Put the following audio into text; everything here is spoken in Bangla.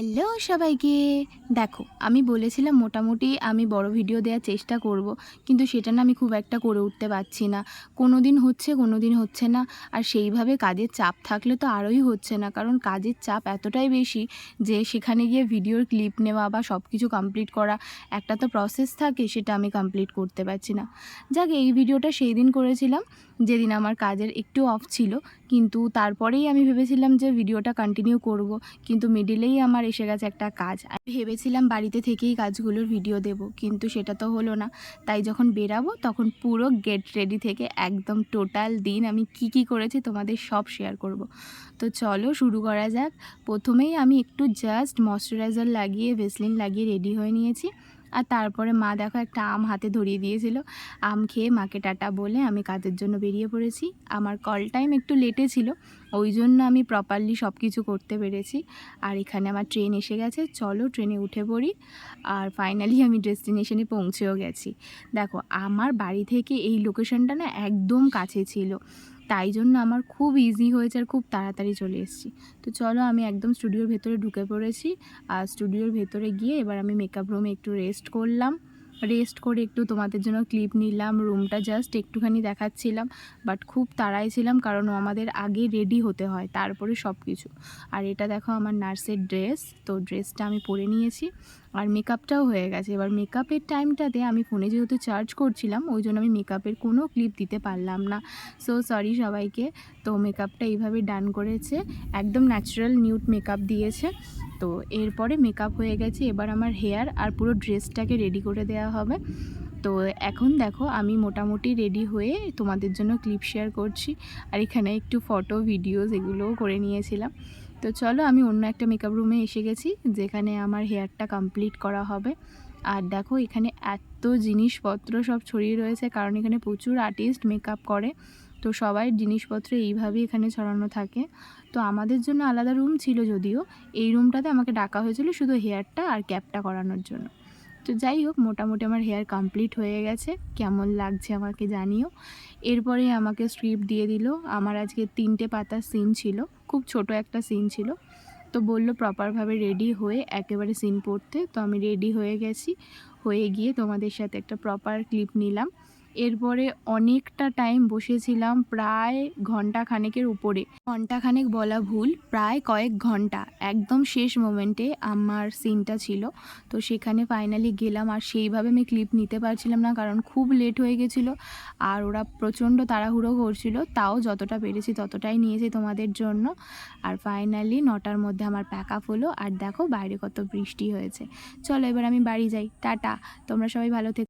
হ্যালো সবাইকে। দেখো, আমি বলেছিলাম মোটামুটি আমি বড় ভিডিও দেওয়ার চেষ্টা করব, কিন্তু সেটা না আমি খুব একটা করে উঠতে পারছি না। কোনো দিন হচ্ছে কোনো দিন হচ্ছে না, আর সেইভাবে কাজের চাপ থাকলে তো আরোই হচ্ছে না, কারণ কাজের চাপ এতটাই বেশি যে সেখানে গিয়ে ভিডিওর ক্লিপ নেওয়া বা সব কিছু কমপ্লিট করা, একটা তো প্রসেস থাকে, সেটা আমি কমপ্লিট করতে পারছি না। যাক, এই ভিডিওটা সেই দিন করেছিলাম, যেদিন আমার কাজের একটু অফ ছিল, কিন্তু তারপরেই আমি ভেবেছিলাম যে ভিডিওটা কন্টিনিউ করব, কিন্তু মিডিলেই আমার এসে গেছে একটা কাজ। ভেবেছিলাম বাড়িতে থেকেই কাজগুলোর ভিডিও দেব, কিন্তু সেটা তো হলো না। তাই যখন বেরাবো তখন পুরো গেট রেডি থেকে একদম টোটাল দিন আমি কি কি করেছি তোমাদের সব শেয়ার করব। তো চলো শুরু করা যাক। প্রথমেই আমি একটু জাস্ট ময়শ্চারাইজার লাগিয়ে ভেসলিন লাগিয়ে রেডি হয়ে নিয়েছি। আর তারপরে মা দেখো একটা আম হাতে ধরিয়ে দিয়েছিল। আম খেয়ে মাকে টাটা বলে আমি কাজের জন্য বেরিয়ে পড়েছি। আমার কল টাইম একটু লেটে ছিল, ওই জন্য আমি প্রপারলি সব কিছু করতে পেরেছি। আর এখানে আমার ট্রেন এসে গেছে, চলো ট্রেনে উঠে পড়ি। আর ফাইনালি আমি ডেস্টিনেশনে পৌঁছেও গেছি। দেখো, আমার বাড়ি থেকে এই লোকেশনটা না একদম কাছে ছিল। তাই জন্য আমার খুব ইজি হয়েছে আর খুব তাড়াতাড়ি চলে এসেছি। তো চলো আমি একদম স্টুডিওর ভেতরে ঢুকে পড়েছি। আর স্টুডিওর ভেতরে গিয়ে এবার আমি মেকআপ রুমে একটু রেস্ট করলাম। রেস্ট করে একটু তোমাদের জন্য ক্লিপ নিলাম। রুমটা জাস্ট একটুখানি দেখাচ্ছিলাম বাট খুব তাড়াই ছিলাম কারণ আমাদের আগে রেডি হতে হয়, তারপরে সব কিছু আর এটা দেখো আমার নার্সের ড্রেস তো ড্রেসটা আমি পরে নিয়েছি, আর মেকআপটাও হয়ে গেছে। এবার মেকআপের টাইমটাতে আমি ফোনে যেহেতু চার্জ করছিলাম, ওই জন্য আমি মেকআপের কোনো ক্লিপ দিতে পারলাম না। সো সরি সবাইকে, তো মেকআপটা এইভাবে ডান করেছে, একদম ন্যাচারাল নিউট মেকআপ দিয়েছে। তো এরপরে মেকআপ হয়ে গেছে, এবার আমার হেয়ার আর পুরো ড্রেসটাকে রেডি করে দেওয়া হবে। তো এখন দেখো আমি মোটামুটি রেডি হয়ে তোমাদের জন্য ক্লিপ শেয়ার করছি। আর এখানে একটু ফটো ভিডিওস এগুলোও করে নিয়েছিলাম। তো চলো আমি অন্য একটা মেকআপ রুমে এসে গেছি, যেখানে আমার হেয়ারটা কমপ্লিট করা হবে। আর দেখো এখানে এত জিনিসপত্র সব ছড়িয়ে রয়েছে, কারণ এখানে প্রচুর আর্টিস্ট মেকআপ করে। তো সবাই জিনিসপত্র এইভাবেই এখানে ছড়ানো থাকে। তো আমাদের জন্য আলাদা রুম ছিল যদিও, এই রুমটাতে আমাকে ডাকা হয়েছিল শুধু হেয়ারটা আর ক্যাপটা করানোর জন্য। তো যাই হোক মোটামুটি আমার হেয়ার কমপ্লিট হয়ে গেছে। কেমন লাগছে আমাকে জানিও। এরপরে আমাকে স্ক্রিপ্ট দিয়ে দিল। আমার আজকে তিনটে পাতার সিন ছিল। খুব ছোট একটা সিন ছিল। তো বলল প্রপারভাবে রেডি হয়ে একেবারে সিন পড়তে। তো আমি রেডি হয়ে গেছি। হয়ে গিয়ে তোমাদের সাথে একটা প্রপার ক্লিপ নিলাম। এরপরে অনেকটা টাইম বসেছিলাম প্রায় ঘণ্টা খানেকের উপরে। ঘণ্টা খানেক বলা ভুল, প্রায় কয়েক ঘণ্টা একদম শেষ মোমেন্টে আমার সিনটা ছিল। তো সেখানে ফাইনালি গেলাম আর সেইভাবে আমি ক্লিপ নিতে পারছিলাম না কারণ খুব লেট হয়ে গেছিল আর ওরা প্রচণ্ড তাড়াহুড়ো করছিল, তাও যতটা পেরেছি ততটাই নিয়েছি তোমাদের জন্য। আর ফাইনালি নটার মধ্যে আমার প্যাক আপ হলো আর দেখো বাইরে কত বৃষ্টি হয়েছে। চলো এবার আমি বাড়ি যাই। টাটা, তোমরা সবাই ভালো থেকো।